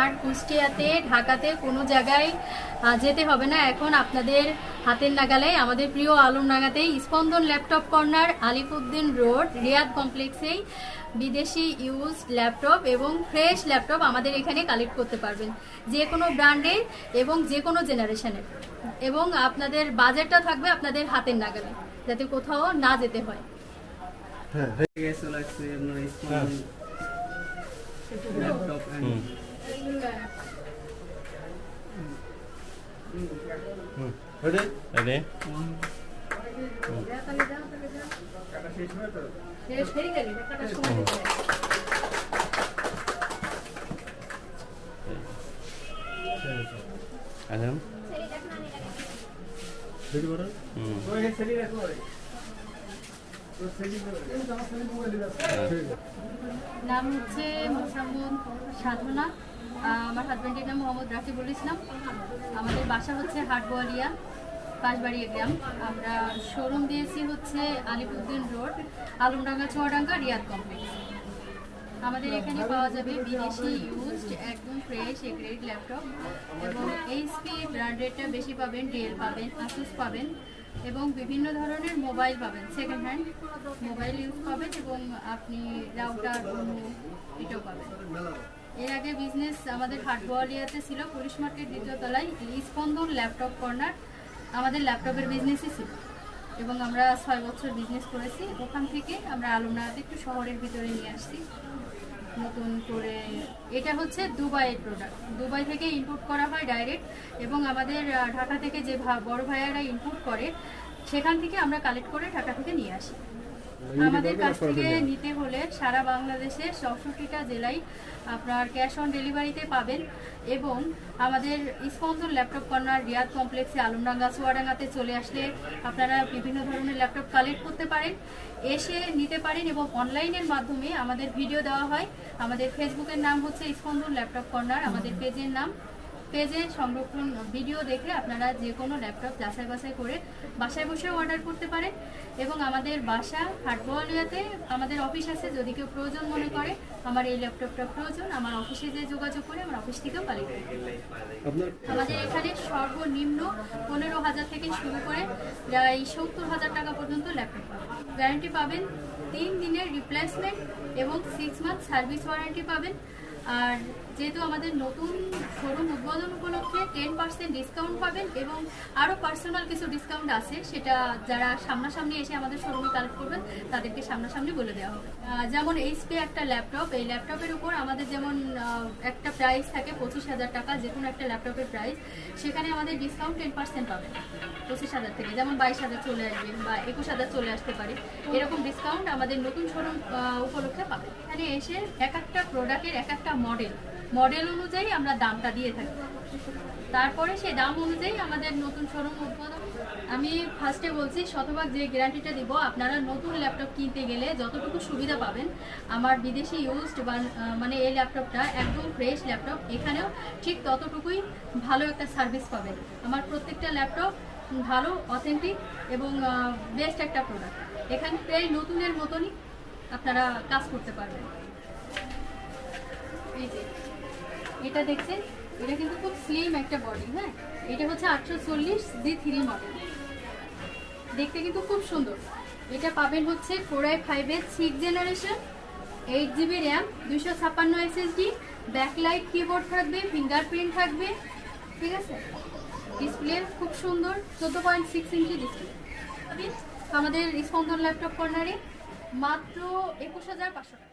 আর কুষ্টিয়াতে ঢাকাতে কোনো জায়গায় যেতে হবে না। এখন আপনাদের হাতের নাগালে আমাদের প্রিয় আলমনাগাতে Spandan laptop corner Alipuddin road Riyad কমপ্লেক্সেই বিদেশি ইউজ ল্যাপটপ এবং ফ্রেশ ল্যাপটপ আমাদের এখানে কালেক্ট করতে পারবেন। যে কোনো ব্র্যান্ডের এবং যে কোনো জেনারেশনের এবং আপনাদের বাজেটটা থাকবে আপনাদের হাতের নাগালে যাতে কোথাও না যেতে হয়। হ্যাঁ স্মার্ট ল্যাপটপ রেডি করো হুম নাম হচ্ছে মোসাম্মদ সাধনা। আমার হাজব্যান্ডের নাম মোহাম্মদ রাকিবুল ইসলাম। আমাদের বাসা হচ্ছে হাটবোয়ালিয়া পাশবাড়িয়া গ্রাম। আমরা শোরুম দিয়েছি হচ্ছে আলিপুদ্দিন রোড, আলমডাঙ্গা, চুয়াডাঙ্গা, রিয়াদ কমপ্লেক্স আমাদের এখানে পাওয়া যাবে বিদেশি ইউজড একদম ফ্রেশ এ গ্রেড ল্যাপটপ এবং এইচপি ব্র্যান্ডেডটা বেশি পাবেন ডেল পাবেন আসুস পাবেন। এবং বিভিন্ন ধরনের মোবাইল পাবেন সেকেন্ড হ্যান্ড মোবাইল ইউজ পাবেন এবং আপনি রাউটার এটাও পাবেন। এর আগে বিজনেস আমাদের হাটবোয়ালিয়াতে ছিল, পুলিশ মার্কেট দ্বিতীয় তলায় স্পন্দন ল্যাপটপ কর্নার আমাদের ল্যাপটপের বিজনেসই ছিল। এবং আমরা ছয় বছর বিজনেস করেছি, ওখান থেকে আমরা আলমনাতে একটু শহরের ভিতরে নিয়ে আসছি। নতুন করে, এটা হচ্ছে দুবাইয়ের প্রোডাক্ট দুবাই থেকে ইম্পোর্ট করা হয় ডাইরেক্ট এবং আমাদের ঢাকা থেকে যে বড় ভাইয়ারা ইম্পোর্ট করে, সেখান থেকে আমরা কালেক্ট করে ঢাকা থেকে নিয়ে আসি। আমাদের কাছ থেকে নিতে হলে সারা বাংলাদেশের চৌষট্টিটা জেলায় আপনার ক্যাশ অন ডেলিভারিতে পাবেন এবং আমাদের স্পন্দন ল্যাপটপ কর্নার রিয়াদ কমপ্লেক্সে আলমডাঙ্গা চুয়াডাঙ্গাতে চলে আসলে আপনারা বিভিন্ন ধরনের ল্যাপটপ কালেক্ট করতে পারেন এসে নিতে পারেন এবং অনলাইনের মাধ্যমে আমাদের ভিডিও দেওয়া হয়। আমাদের ফেসবুকের নাম হচ্ছে স্পন্দন ল্যাপটপ কর্নার আমাদের পেজের নাম পেজে সংরক্ষণ ভিডিও দেখে আপনারা যে কোনো ল্যাপটপ যাচাই বাছাই করে বাসায় বসেও অর্ডার করতে পারেন। এবং আমাদের বাসা হাটবোয়ালিয়াতে আমাদের অফিস আছে যদি কেউ প্রয়োজন মনে করে আমার এই ল্যাপটপটা প্রয়োজন আমার অফিসে যে যোগাযোগ করে আমার অফিস থেকেও কালেক্ট আপনার আমাদের এখানে সর্বনিম্ন পনেরো হাজার থেকে শুরু করে প্রায় সত্তর হাজার টাকা পর্যন্ত ল্যাপটপ পাবেন। গ্যারান্টি পাবেন তিন দিনের রিপ্লেসমেন্ট এবং সিক্স মান্থ সার্ভিস ওয়ারেন্টি পাবেন। আর যেহেতু আমাদের নতুন শোরুম উদ্বোধন উপলক্ষে টেন পার্সেন্ট ডিসকাউন্ট পাবেন এবং আরও পার্সোনাল কিছু ডিসকাউন্ট আছে, সেটা যারা সামনাসামনি এসে আমাদের শোরুমে কালেক্ট করবেন, তাদেরকে সামনাসামনি বলে দেওয়া হবে। যেমন এইচপি একটা ল্যাপটপ এই ল্যাপটপের উপর আমাদের যেমন একটা প্রাইস থাকে পঁচিশ হাজার টাকা যে কোনো একটা ল্যাপটপের প্রাইস সেখানে আমাদের ডিসকাউন্ট টেন পার্সেন্ট পাবেন, পঁচিশ হাজার থেকে। যেমন বাইশ হাজার চলে আসবে বা একুশ হাজার চলে আসতে পারে, এরকম ডিসকাউন্ট আমাদের নতুন শোরুম উপলক্ষে পাবেন। এখানে এসে এক একটা প্রোডাক্টের এক একটা মডেল মডেল অনুযায়ী আমরা দামটা দিয়ে থাকি। তারপরে সেই দাম অনুযায়ী আমাদের নতুন শোরুম উদ্বোধন। আমি ফার্স্টে বলছি, শতভাগ যে গ্যারান্টিটা দিব, আপনারা নতুন ল্যাপটপ কিনতে গেলে যতটুকু সুবিধা পাবেন, আমার বিদেশি ইউজড মানে এই ল্যাপটপটা একদম ফ্রেশ ল্যাপটপ এখানেও ঠিক ততটুকুই ভালো একটা সার্ভিস পাবেন। আমার প্রত্যেকটা ল্যাপটপ ভালো অথেন্টিক এবং বেস্ট একটা প্রোডাক্ট এখানে প্রায় নতুনের মতনই আপনারা কাজ করতে পারবেন। এই যে। এটা দেখছেন? এটা কিন্তু খুব স্লিম একটা বডি হ্যাঁ? এটা হচ্ছে আটশো চল্লিশ জি থ্রি মডেল দেখতে কিন্তু খুব সুন্দর। এটা পাবেন হচ্ছে ফোর আই ফাইভের six generation eight GB RAM দুশো ছাপ্পান্ন এসএসডি ব্যাকলাইট কিবোর্ড থাকবে ফিঙ্গারপ্রিন্ট থাকবে, ঠিক আছে? ডিসপ্লে খুব সুন্দর, চোদ্দ পয়েন্ট সিক্স ইঞ্চি ডিসপ্লে আমাদের স্পন্দন ল্যাপটপ কর্নারে মাত্র একুশ হাজার পাঁচশো টাকা।